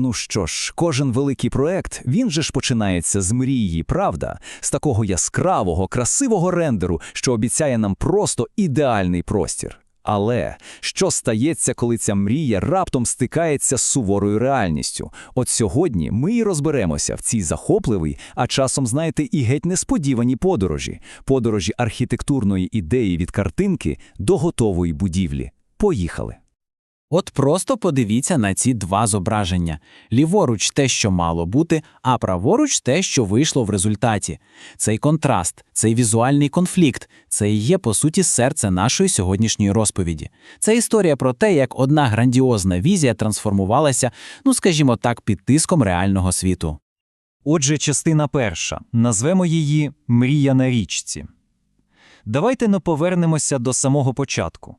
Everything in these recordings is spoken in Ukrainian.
Ну що ж, кожен великий проект, він же ж починається з мрії, правда? З такого яскравого, красивого рендеру, що обіцяє нам просто ідеальний простір. Але що стається, коли ця мрія раптом стикається з суворою реальністю? От сьогодні ми і розберемося в цій захопливій, а часом, знаєте, і геть несподіваній подорожі, подорожі архітектурної ідеї від картинки до готової будівлі. Поїхали! От просто подивіться на ці два зображення: ліворуч те, що мало бути, а праворуч те, що вийшло в результаті. Цей контраст, цей візуальний конфлікт це і є, по суті, серце нашої сьогоднішньої розповіді. Це історія про те, як одна грандіозна візія трансформувалася, ну скажімо так, під тиском реального світу. Отже, частина перша. Назвемо її Мрія на річці. Давайте не повернемося до самого початку,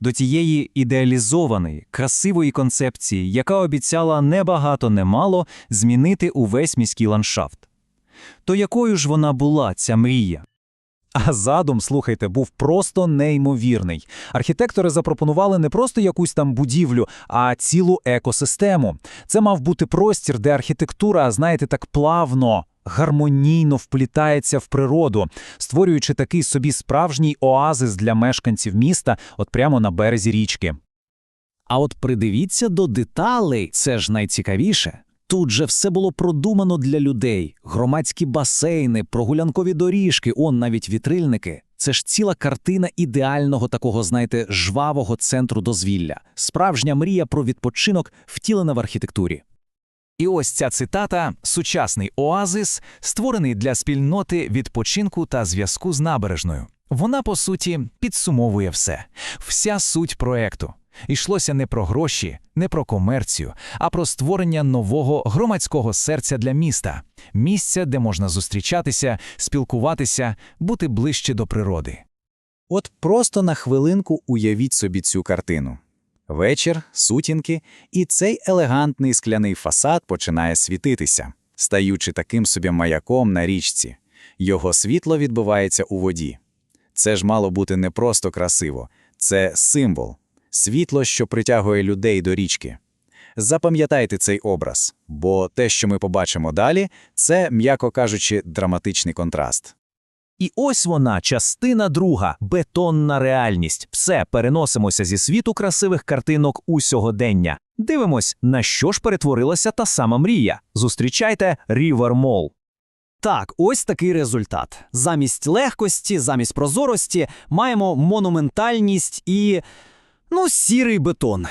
до тієї ідеалізованої, красивої концепції, яка обіцяла небагато немало змінити увесь міський ландшафт. То якою ж вона була, ця мрія? А задум, слухайте, був просто неймовірний. Архітектори запропонували не просто якусь там будівлю, а цілу екосистему. Це мав бути простір, де архітектура, знаєте, так плавно, гармонійно вплітається в природу, створюючи такий собі справжній оазис для мешканців міста, от прямо на березі річки. А от придивіться до деталей, це ж найцікавіше. Тут же все було продумано для людей: громадські басейни, прогулянкові доріжки, он навіть вітрильники. Це ж ціла картина ідеального такого, знаєте, жвавого центру дозвілля, справжня мрія про відпочинок, втілена в архітектурі. І ось ця цитата сучасний оазис, створений для спільноти відпочинку та зв'язку з набережною. Вона, по суті, підсумовує все, вся суть проекту. Йшлося не про гроші, не про комерцію, а про створення нового громадського серця для міста, місця, де можна зустрічатися, спілкуватися, бути ближче до природи. От просто на хвилинку уявіть собі цю картину. Вечір, сутінки, і цей елегантний скляний фасад починає світитися, стаючи таким собі маяком на річці. Його світло відбивається у воді. Це ж мало бути не просто красиво, це символ, світло, що притягує людей до річки. Запам'ятайте цей образ, бо те, що ми побачимо далі, це, м'яко кажучи, драматичний контраст. І ось вона, частина друга, бетонна реальність. Все, переносимося зі світу красивих картинок у сьогодення. Дивимось, на що ж перетворилася та сама мрія. Зустрічайте Mall. Так, ось такий результат. Замість легкості, замість прозорості маємо монументальність і ну, сірий бетон.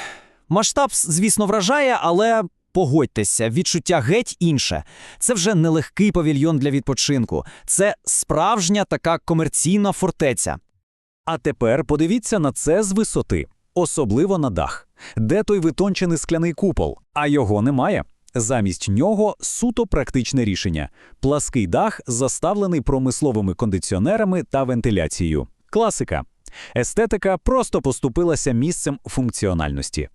Масштаб, звісно, вражає, але погодьтеся, відчуття геть інше. Це вже не легкий павільйон для відпочинку, це справжня така комерційна фортеця. А тепер подивіться на це з висоти, особливо на дах. Де той витончений скляний купол, а його немає. Замість нього суто практичне рішення. Плаский дах заставлений промисловими кондиціонерами та вентиляцією. Класика. Естетика просто поступилася місцем функціональності.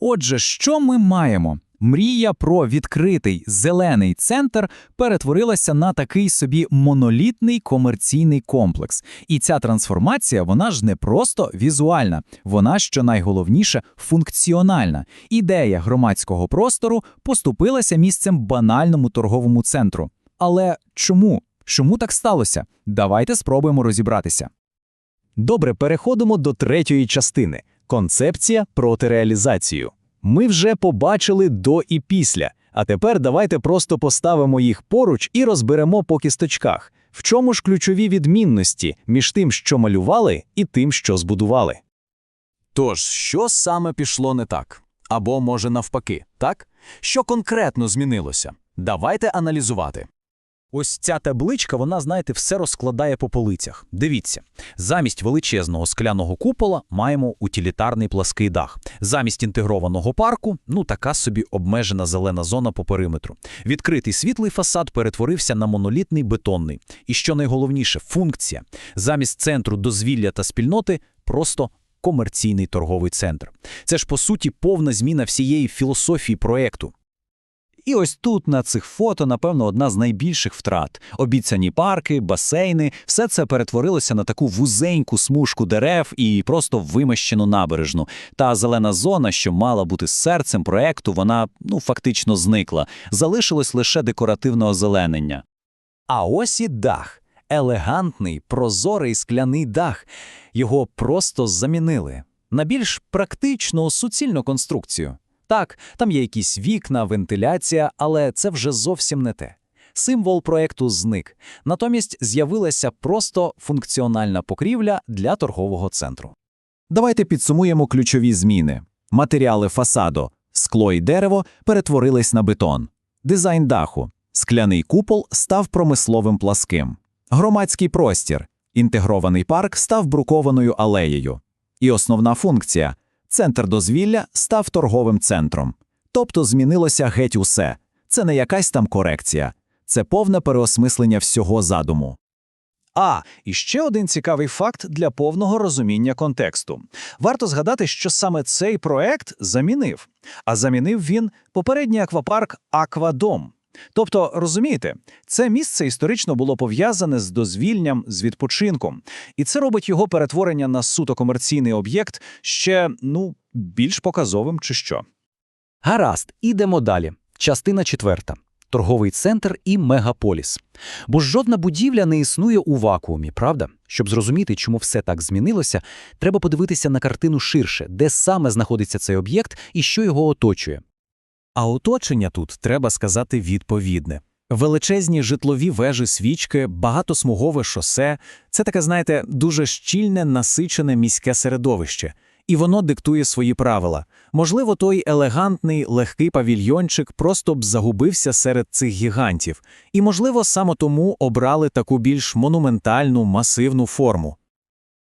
Отже, що ми маємо? Мрія про відкритий зелений центр перетворилася на такий собі монолітний комерційний комплекс. І ця трансформація, вона ж не просто візуальна, вона, що найголовніше, функціональна. Ідея громадського простору поступилася місцем банальному торговому центру. Але чому? Чому так сталося? Давайте спробуємо розібратися. Добре, переходимо до третьої частини концепція проти реалізацію. Ми вже побачили до і після, а тепер давайте просто поставимо їх поруч і розберемо по кісточках, в чому ж ключові відмінності між тим, що малювали, і тим, що збудували. Тож, що саме пішло не так? Або, може, навпаки, так? Що конкретно змінилося? Давайте аналізувати. Ось ця табличка, вона, знаєте, все розкладає по полицях. Дивіться, замість величезного скляного купола маємо утилітарний плаский дах. Замість інтегрованого парку, ну така собі обмежена зелена зона по периметру. Відкритий світлий фасад перетворився на монолітний бетонний. І що найголовніше, функція. Замість центру дозвілля та спільноти просто комерційний торговий центр. Це ж, по суті, повна зміна всієї філософії проєкту. І ось тут на цих фото, напевно, одна з найбільших втрат. Обіцяні парки, басейни, все це перетворилося на таку вузеньку смужку дерев і просто вимощену набережну. Та зелена зона, що мала бути серцем проекту, вона ну фактично зникла. Залишилось лише декоративне озеленення. А ось і дах. Елегантний, прозорий скляний дах. Його просто замінили на більш практичну суцільну конструкцію. Так, там є якісь вікна, вентиляція, але це вже зовсім не те. Символ проекту зник. Натомість з'явилася просто функціональна покрівля для торгового центру. Давайте підсумуємо ключові зміни. Матеріали фасаду, скло і дерево перетворились на бетон. Дизайн даху, скляний купол став промисловим пласким. Громадський простір, інтегрований парк став брукованою алеєю. І основна функція – центр дозвілля став торговим центром. Тобто змінилося геть усе. Це не якась там корекція. Це повне переосмислення всього задуму. А, і ще один цікавий факт для повного розуміння контексту. Варто згадати, що саме цей проект замінив. А замінив він попередній аквапарк Аквадом. Тобто, розумієте, це місце історично було пов'язане з дозвільням, з відпочинком, і це робить його перетворення на суто комерційний об'єкт ще ну більш показовим чи що. Гаразд, ідемо далі. Частина четверта. Торговий центр і мегаполіс. Бо жодна будівля не існує у вакуумі, правда? Щоб зрозуміти, чому все так змінилося, треба подивитися на картину ширше, де саме знаходиться цей об'єкт і що його оточує. А оточення тут, треба сказати, відповідне. Величезні житлові вежі свічки, багатосмугове шосе – це таке, знаєте, дуже щільне, насичене міське середовище. І воно диктує свої правила. Можливо, той елегантний, легкий павільйончик просто б загубився серед цих гігантів. І, можливо, саме тому обрали таку більш монументальну, масивну форму.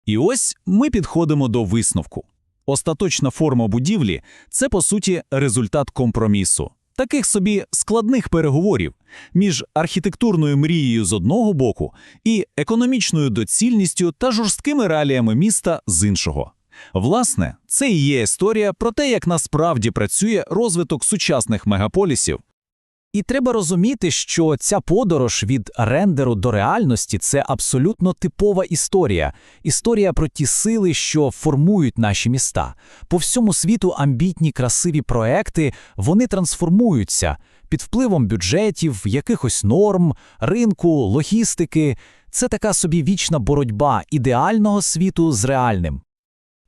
І ось ми підходимо до висновку. Остаточна форма будівлі це, по суті, результат компромісу. Таких собі складних переговорів між архітектурною мрією з одного боку і економічною доцільністю та жорсткими реаліями міста з іншого. Власне, це і є історія про те, як насправді працює розвиток сучасних мегаполісів І треба розуміти, що ця подорож від рендеру до реальності це абсолютно типова історія. Історія про ті сили, що формують наші міста. По всьому світу амбітні красиві проекти, вони трансформуються під впливом бюджетів, якихось норм, ринку, логістики. Це така собі вічна боротьба ідеального світу з реальним.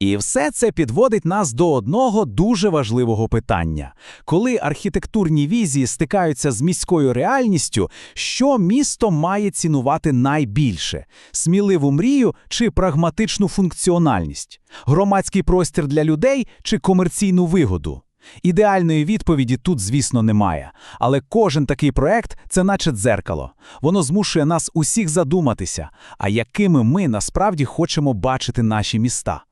І все це підводить нас до одного дуже важливого питання. Коли архітектурні візії стикаються з міською реальністю, що місто має цінувати найбільше – сміливу мрію чи прагматичну функціональність? Громадський простір для людей чи комерційну вигоду? Ідеальної відповіді тут, звісно, немає. Але кожен такий проект – це наче дзеркало. Воно змушує нас усіх задуматися, а якими ми насправді хочемо бачити наші міста.